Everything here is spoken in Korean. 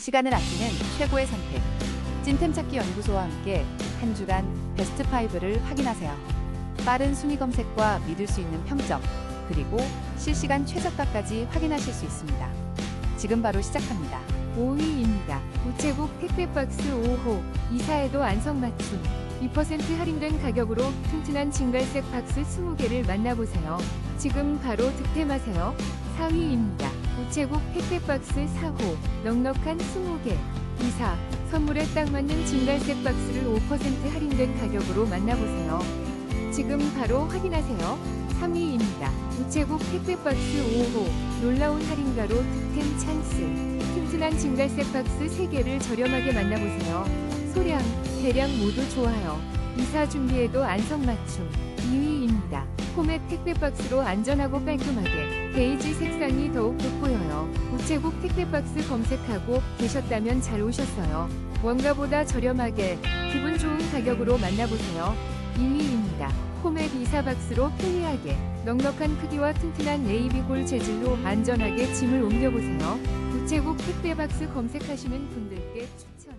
시간을 아끼는 최고의 선택. 찐템 찾기 연구소와 함께 한 주간 베스트 5를 확인하세요. 빠른 순위 검색과 믿을 수 있는 평점, 그리고 실시간 최저가까지 확인하실 수 있습니다. 지금 바로 시작합니다. 5위입니다. 우체국 택배박스 5호 이사에도 안성맞춤 2% 할인된 가격으로 튼튼한 진갈색 박스 20개를 만나보세요. 지금 바로 득템하세요. 4위입니다. 우체국 택배박스 4호 넉넉한 20개 이사 선물에 딱 맞는 진갈색 박스를 5% 할인된 가격으로 만나보세요. 지금 바로 확인하세요. 3위입니다. 우체국 택배박스 5호 놀라운 할인가로 득템 찬스 튼튼한 진갈색 박스 3개를 저렴하게 만나보세요. 소량, 대량 모두 좋아요. 이사 준비에도 안성맞춤 2위입니다. 포맷 택배 박스로 안전하고 깔끔하게 베이지 색상이 더욱 돋보여요. 우체국 택배 박스 검색하고 계셨다면 잘 오셨어요. 원가보다 저렴하게 기분 좋은 가격으로 만나보세요. 2위입니다. 포맷 이사 박스로 편리하게 넉넉한 크기와 튼튼한 네이비골 재질로 안전하게 짐을 옮겨보세요. 우체국 택배 박스 검색하시는 분들께 추천